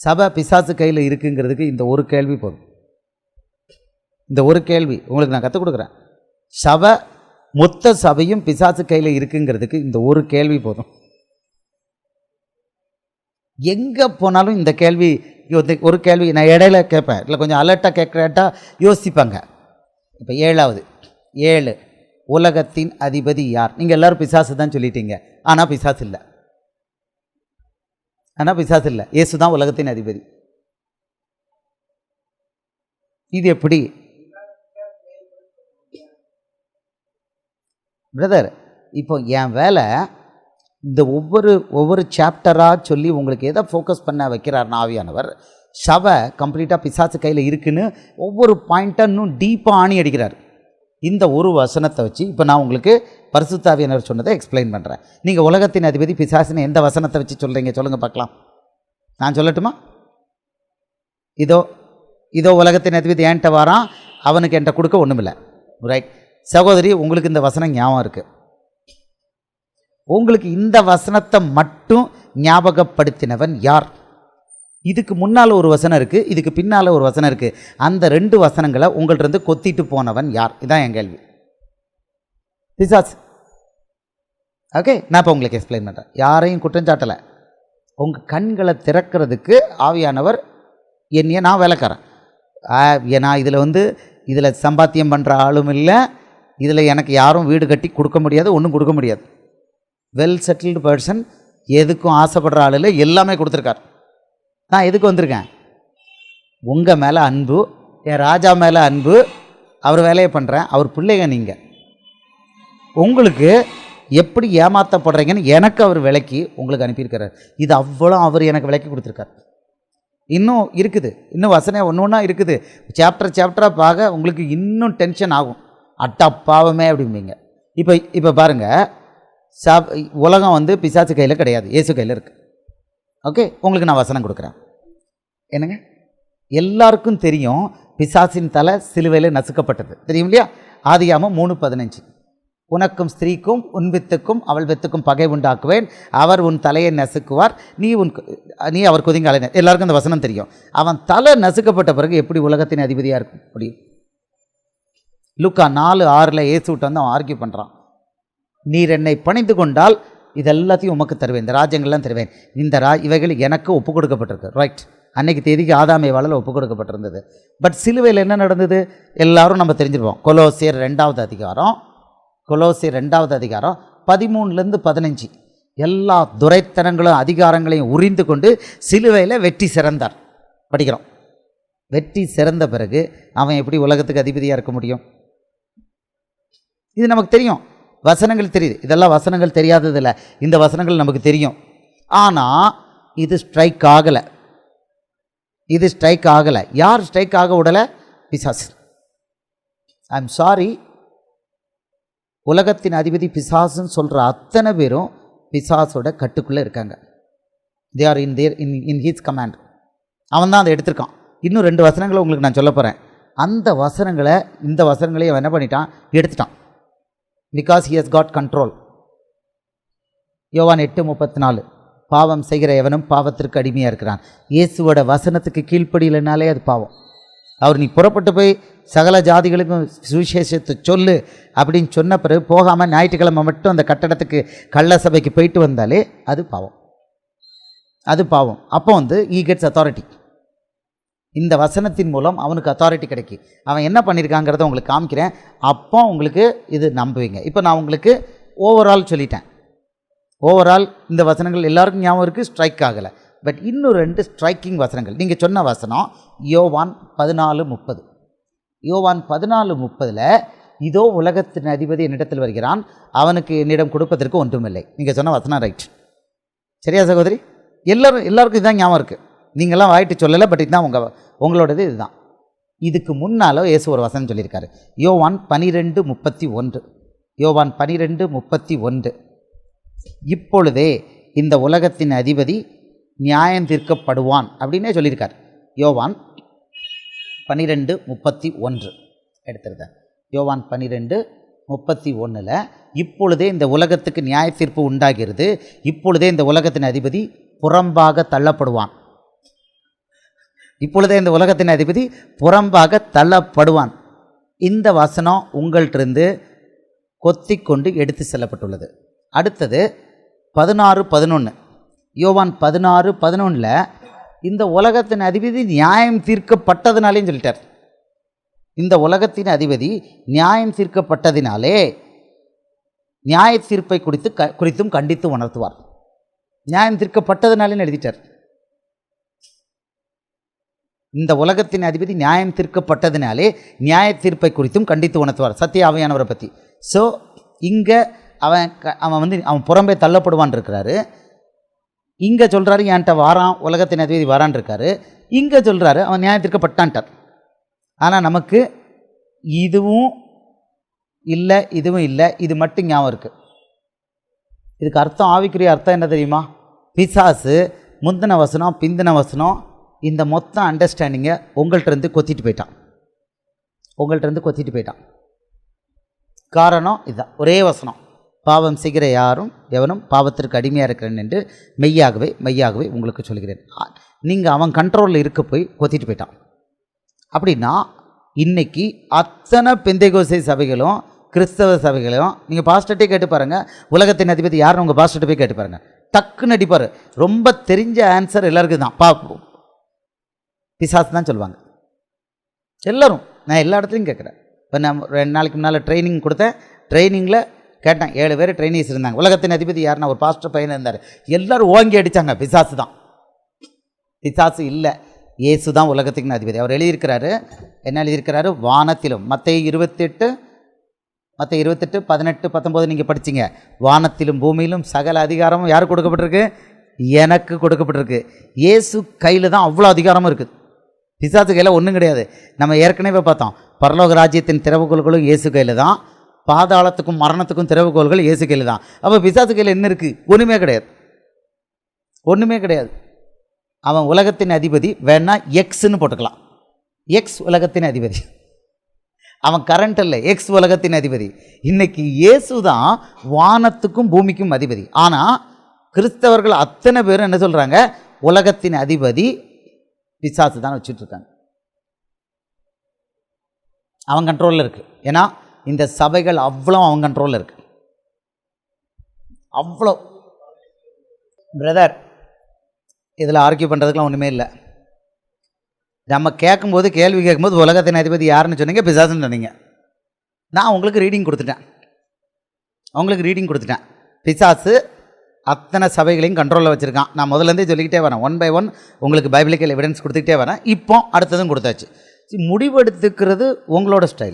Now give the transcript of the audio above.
சபை பிசாசு கையில் இருக்குங்கிறதுக்கு இந்த ஒரு கேள்வி போதும். இந்த ஒரு கேள்வி உங்களுக்கு நான் கற்றுக் கொடுக்குறேன். சபை மொத்த சபையும் பிசாசு கையில் இருக்குங்கிறதுக்கு இந்த ஒரு கேள்வி போதும். எங்கே போனாலும் இந்த கேள்வி ஒரு கேள்வி நான் இடையில கேட்பேன். இல்லை கொஞ்சம் அலர்ட்டாக கேட்குறேட்டா யோசிப்பாங்க. இப்போ ஏழாவது ஏழு. உலகத்தின் அதிபதி யார்? நீங்கள் எல்லோரும் பிசாசு தான் சொல்லிட்டீங்க. ஆனால் பிசாசு இல்லை. ஆனால் பிசாசு இல்லை. இயேசு தான் உலகத்தின் அதிபதி. இது எப்படி? பிரதர் இப்போ என் வேலை இந்த ஒவ்வொரு ஒவ்வொரு சாப்டராக சொல்லி உங்களுக்கு எதை ஃபோக்கஸ் பண்ண வைக்கிறார் ஆவியானவர் சவை கம்ப்ளீட்டாக பிசாசு கையில் இருக்குன்னு ஒவ்வொரு பாயிண்ட்டாக இன்னும் டீப்பாக ஆணி அடிக்கிறார் இந்த ஒரு வசனத்தை வச்சு இப்போ நான் உங்களுக்கு பரிசுத்தாவியனர் சொன்னதை எக்ஸ்பிளைன் பண்ணுறேன் நீங்கள் உலகத்தின் அதிபதி பிசாசுன்னு எந்த வசனத்தை வச்சு சொல்கிறீங்க சொல்லுங்கள் பார்க்கலாம். நான் சொல்லட்டுமா? இதோ இதோ உலகத்தின் அதிபதி என்கிட்ட வாரான்? அவனுக்கு என்கிட்ட கொடுக்க ஒன்றுமில்லை ரைட் சகோதரி உங்களுக்கு இந்த வசனம் ஞாபகம் இருக்குது உங்களுக்கு இந்த வசனத்தை மட்டும் ஞாபகப்படுத்தினவன் யார்? இதுக்கு முன்னால் ஒரு வசனம் இருக்குது இதுக்கு பின்னால் ஒரு வசனம் இருக்குது அந்த ரெண்டு வசனங்களை உங்கள்கிட்ட கொத்திட்டு போனவன் யார்? இதான் என் கேள்வி. பிசாஸ் ஓகே நான் இப்போ உங்களுக்கு எக்ஸ்பிளைன் பண்ணுறேன் யாரையும் குற்றம் சாட்டலை. உங்கள் கண்களை திறக்கிறதுக்கு ஆவியானவர் என்னைய நான் வேலைக்காரன். ஏன்னா இதில் வந்து இதில் சம்பாத்தியம் பண்ணுற ஆளும் இல்லை. இதில் எனக்கு யாரும் வீடு கட்டி கொடுக்க முடியாது ஒன்றும் கொடுக்க முடியாது. வெல் செட்டில்டு பர்சன் எதுக்கும் ஆசைப்படுற ஆள் இல்லை எல்லாமே கொடுத்துருக்கார். நான் எதுக்கு வந்திருக்கேன்? உங்கள் மேலே அன்பு என் ராஜா மேலே அன்பு அவர் வேலையை பண்ணுறேன் அவர் பிள்ளைங்க நீங்கள் உங்களுக்கு எப்படி ஏமாற்றப்படுறீங்கன்னு எனக்கு அவர் விளக்கி உங்களுக்கு அனுப்பியிருக்கிறார். இது அவ்வளோ அவர் எனக்கு விளக்கி கொடுத்துருக்கார். இன்னும் இருக்குது. இன்னும் வசனம் ஒன்று ஒன்றா இருக்குது. சாப்டர் சாப்டராக பார்க்க உங்களுக்கு இன்னும் டென்ஷன் ஆகும். அட்டா பாவமே அப்படிம்பீங்க. இப்போ இப்போ பாருங்கள் சாப் உலகம் வந்து பிசாசு கையில் கிடையாது. இயேசு கையில் இருக்குது ஓகே உங்களுக்கு நான் வசனம் கொடுக்குறேன். என்னங்க? எல்லாருக்கும் தெரியும் பிசாசின் தலை சிலுவையில் நசுக்கப்பட்டது. தெரியும் இல்லையா? ஆதியாமல் மூணு பதினஞ்சு. உனக்கும் ஸ்திரீக்கும் உன் வித்துக்கும் அவள் வித்துக்கும் பகை உண்டாக்குவேன். அவர் உன் தலையை நசுக்குவார். நீ உன் நீ அவர் குதிங்க அலை எல்லாருக்கும் அந்த வசனம் தெரியும். அவன் தலை நசுக்கப்பட்ட பிறகு எப்படி உலகத்தின் அதிபதியாக இருக்கும்? முடியும் லுக்கா நாலு ஆறில் ஏசுவிட்டு வந்து அவன் ஆர்கியூ பண்ணுறான் நீர் என்னை பணிந்து கொண்டால் இது எல்லாத்தையும் உமக்கு தருவேன். இந்த ராஜ்யங்கள்லாம் தருவேன். இந்த ரா இவைகள் எனக்கு ஒப்பு கொடுக்கப்பட்டிருக்கு. ரைட் அன்னைக்கு தேதிக்கு ஆதாமை வாழல ஒப்பு கொடுக்கப்பட்டிருந்தது. பட் சிலுவையில் என்ன நடந்தது? எல்லாரும் நம்ம தெரிஞ்சிருப்போம். கொலோசியர் ரெண்டாவது அதிகாரம். கொலோசி ரெண்டாவது அதிகாரம் பதிமூணுலேருந்து பதினஞ்சு. எல்லா துரைத்தனங்களும் அதிகாரங்களையும் உரிந்து கொண்டு சிலுவையில் வெற்றி சிறந்தார். படிக்கிறோம். வெற்றி சிறந்த பிறகு அவன் எப்படி உலகத்துக்கு அதிபதியாக இருக்க முடியும்? இது நமக்கு தெரியும். வசனங்கள் தெரியுது. இதெல்லாம் வசனங்கள் தெரியாததில்ல இந்த வசனங்கள் நமக்கு தெரியும். ஆனால் இது ஸ்ட்ரைக் ஆகலை. இது ஸ்ட்ரைக் ஆகலை. யார் ஸ்ட்ரைக் ஆக விடலை? பிசாஸ் ஐ எம் சாரி உலகத்தின் அதிபதி பிசாசுன்னு சொல்கிற அத்தனை பேரும் பிசாசோட கட்டுக்குள்ளே இருக்காங்க. They are in there in in his command அவன் தான் அதை எடுத்திருக்கான். இன்னும் ரெண்டு வசனங்களை உங்களுக்கு நான் சொல்ல போகிறேன் அந்த வசனங்களை இந்த வசனங்களையும் அவன் என்ன பண்ணிட்டான்? எடுத்துட்டான். Because he has got control Yovan எட்டு முப்பத்தி நாலு பாவம் செய்கிற எவனும் பாவத்திற்கு அடிமையாக இருக்கிறான். இயேசுவோட வசனத்துக்கு கீழ்ப்படியிலனாலே அது பாவம். அவர் நீ புறப்பட்டு போய் சகல ஜாதிகளுக்கும் சுவிசேஷத்தை சொல்லு அப்படின்னு சொன்ன பிறகு போகாமல் ஞாயிற்றுக்கிழமை மட்டும் அந்த கட்டடத்துக்கு கள்ள சபைக்கு போயிட்டு வந்தாலே அது பாவம். அது பாவம். அப்போ வந்து ஈ கெட்ஸ் அத்தாரிட்டி இந்த வசனத்தின் மூலம் அவனுக்கு அத்தாரிட்டி கிடைக்கி. அவன் என்ன பண்ணியிருக்காங்கிறத உங்களுக்கு காமிக்கிறேன். அப்போ உங்களுக்கு இது நம்புவீங்க. இப்போ நான் உங்களுக்கு ஓவரால் சொல்லிட்டேன். ஓவரால் இந்த வசனங்கள் எல்லாருக்கும் ஞாபகம் இருக்குது ஸ்ட்ரைக் ஆகலை. பட் இன்னும் ரெண்டு ஸ்ட்ரைக்கிங் வசனங்கள். நீங்கள் சொன்ன வசனம் யோவான் பதினாலு முப்பது. யோவான் பதினாலு முப்பதில் இதோ உலகத்தின் அதிபதி என்னிடத்தில் வருகிறான் அவனுக்கு என்னிடம் கொடுப்பதற்கு ஒன்றுமில்லை. நீங்கள் சொன்ன வசனம் ரைட் சரியா சகோதரி? எல்லோரும் எல்லாருக்கும் இதுதான் ஞாபகம் இருக்குது நீங்களாம் வாயிட்டு சொல்லலை பட் இதுதான் உங்கள் உங்களோடது இதுதான். இதுக்கு முன்னால் இயேசு ஒரு வசனம் சொல்லியிருக்காரு. யோவான் பனிரெண்டு முப்பத்தி ஒன்று. யோவான் பனிரெண்டு முப்பத்தி ஒன்று. இப்பொழுதே இந்த உலகத்தின் அதிபதி நியாயம் தீர்க்கப்படுவான் அப்படின்னே சொல்லியிருக்கார். யோவான் பன்னிரெண்டு முப்பத்தி ஒன்று. எடுத்துருந்தேன் யோவான் பன்னிரெண்டு முப்பத்தி ஒன்றில் இப்பொழுதே இந்த உலகத்துக்கு நியாய தீர்ப்பு உண்டாகிறது. இப்பொழுதே இந்த உலகத்தின் அதிபதி புறம்பாக தள்ளப்படுவான். இப்பொழுதே இந்த உலகத்தின் அதிபதி புறம்பாக தள்ளப்படுவான். இந்த வசனம் உங்கள்கிட்டிருந்து கொத்தி கொண்டு எடுத்து செல்லப்பட்டுள்ளது. அடுத்தது பதினாறு பதினொன்று யோவான் பதினாறு பதினொன்றில் இந்த உலகத்தின் அதிபதி நியாயம் தீர்க்கப்பட்டதுனாலேன்னு சொல்லிட்டார். இந்த உலகத்தின் அதிபதி நியாயம் தீர்க்கப்பட்டதினாலே நியாய தீர்ப்பை குறித்து க குறித்தும் கண்டித்து உணர்த்துவார். நியாயம் தீர்க்கப்பட்டதுனாலேன்னு எழுதிட்டார். இந்த உலகத்தின் அதிபதி நியாயம் தீர்க்கப்பட்டதினாலே நியாய தீர்ப்பை குறித்தும் கண்டித்து உணர்த்துவார் சத்திய ஆவியானவரை பற்றி ஸோ இங்கே அவன் க அவன் வந்து அவன் புறம்பே தள்ளப்படுவான் இருக்கிறாரு. இங்கே சொல்கிறாரு என்கிட்ட வாரான் உலகத்தின் அதிபதி வாரான் இருக்காரு. இங்கே சொல்கிறாரு அவன் நியாயத்திற்கப்பட்டான்ட்டார் ஆனால் நமக்கு இதுவும் இல்லை இதுவும் இல்லை இது மட்டும் ஞாபகம் இருக்குது இதுக்கு அர்த்தம் ஆவிக்குரிய அர்த்தம் என்ன தெரியுமா? பிசாசு முந்தின வசனம் பிந்தின வசனம் இந்த மொத்த அண்டர்ஸ்டாண்டிங்கை உங்கள்கிட்ட இருந்து கொத்திட்டு போயிட்டான். உங்கள்கிட்ட இருந்து கொத்திட்டு போயிட்டான். காரணம் இதுதான் ஒரே வசனம். பாவம் செய்கிற யாரும் எவனும் பாவத்திற்கு அடிமையாக இருக்கிறேன் என்று மெய்யாகவே மெய்யாகவே உங்களுக்கு சொல்கிறேன். நீங்கள் அவன் கண்ட்ரோலில் இருக்க போய் கொத்திட்டு போயிட்டான். அப்படின்னா இன்றைக்கி அத்தனை பெந்தைகோசை சபைகளும் கிறிஸ்தவ சபைகளையும் நீங்கள் பாஸ்டர்ட்டே கேட்டு பாருங்கள் உலகத்தின் அதிபதி யாருன்னு உங்கள் பாஸ்டர்ட்ட போய் கேட்டு பாருங்கள் டக்குன்னு அடிப்பார். ரொம்ப தெரிஞ்ச ஆன்சர் எல்லாருக்கும் தான் பார்ப்போம் பிசாஸ் தான் சொல்லுவாங்க. எல்லோரும் நான் எல்லா இடத்துலையும் கேட்குறேன். இப்போ நான் ரெண்டு நாளைக்கு முன்னால் ட்ரைனிங் கொடுத்தேன். ட்ரைனிங்கில் கேட்டேன். ஏழு பேர் ட்ரைனிஸ் இருந்தாங்க. உலகத்தின் அதிபதி யாருன்னா ஒரு பாஸ்டர் பையன் இருந்தார். எல்லோரும் ஓங்கி அடித்தாங்க பிசாசு தான். பிசாசு இல்லை. இயேசு தான் உலகத்துக்கு அதிபதி. அவர் எழுதியிருக்கிறாரு. என்ன எழுதியிருக்கிறாரு? வானத்திலும். மற்ற இருபத்தெட்டு மற்ற இருபத்தெட்டு பதினெட்டு பத்தொம்போது நீங்கள் படிச்சிங்க. வானத்திலும் பூமியிலும் சகல அதிகாரமும் யாருக்கு கொடுக்கப்பட்டிருக்கு? எனக்கு கொடுக்கப்பட்டிருக்கு. இயேசு கையில் தான் அவ்வளோ அதிகாரமும் இருக்குது. பிசாசு கையில் ஒன்றும் கிடையாது. நம்ம ஏற்கனவே பார்த்தோம். பரலோக ராஜ்யத்தின் திறவுகோள்களும் இயேசு கையில் தான். பாதாளத்துக்கும் மரணத்துக்கும் திறவுகோள்கள் இயேசு கையில் தான். அப்போ பிசாசு கையில் என்ன இருக்குது ஒன்றுமே கிடையாது. ஒன்றுமே கிடையாது. அவன் உலகத்தின் அதிபதி வேணா எக்ஸ்ன்னு போட்டுக்கலாம். எக்ஸ் உலகத்தின் அதிபதி. அவன் கரண்ட் இல்லை எக்ஸ் உலகத்தின் அதிபதி. இன்னைக்கு இயேசு தான் வானத்துக்கும் பூமிக்கும் அதிபதி. ஆனால் கிறிஸ்தவர்கள் அத்தனை பேரும் என்ன சொல்கிறாங்க உலகத்தின் அதிபதி பிசாசு தான் வச்சுட்ருக்காங்க அவன் கண்ட்ரோலில் இருக்குது ஏன்னா இந்த சபைகள் அவ்வளோ அவன் கண்ட்ரோலில் இருக்குது அவ்வளோ. பிரதர் இதில் ஆர்கியூ பண்ணுறதுக்குலாம் ஒன்றுமே இல்லை. நம்ம கேட்கும்போது கேள்வி கேட்கும்போது உலகத்தின் அதிபதி யாருன்னு சொன்னீங்க பிசாசுன்னு சொன்னீங்க. நான் உங்களுக்கு ரீடிங் கொடுத்துட்டேன். உங்களுக்கு ரீடிங் கொடுத்துட்டேன். பிசாசு அத்தனை சபைகளையும் கண்ட்ரோலில் வச்சுருக்கான். நான் முதல்லேருந்தே சொல்லிக்கிட்டே வரேன். ஒன் பை ஒன் உங்களுக்கு பைபிளிக்கல் எவிடன்ஸ் கொடுத்துக்கிட்டே வரேன். இப்போ அடுத்ததும் கொடுத்தாச்சு. முடிவெடுத்துக்கிறது உங்களோட ஸ்டைல்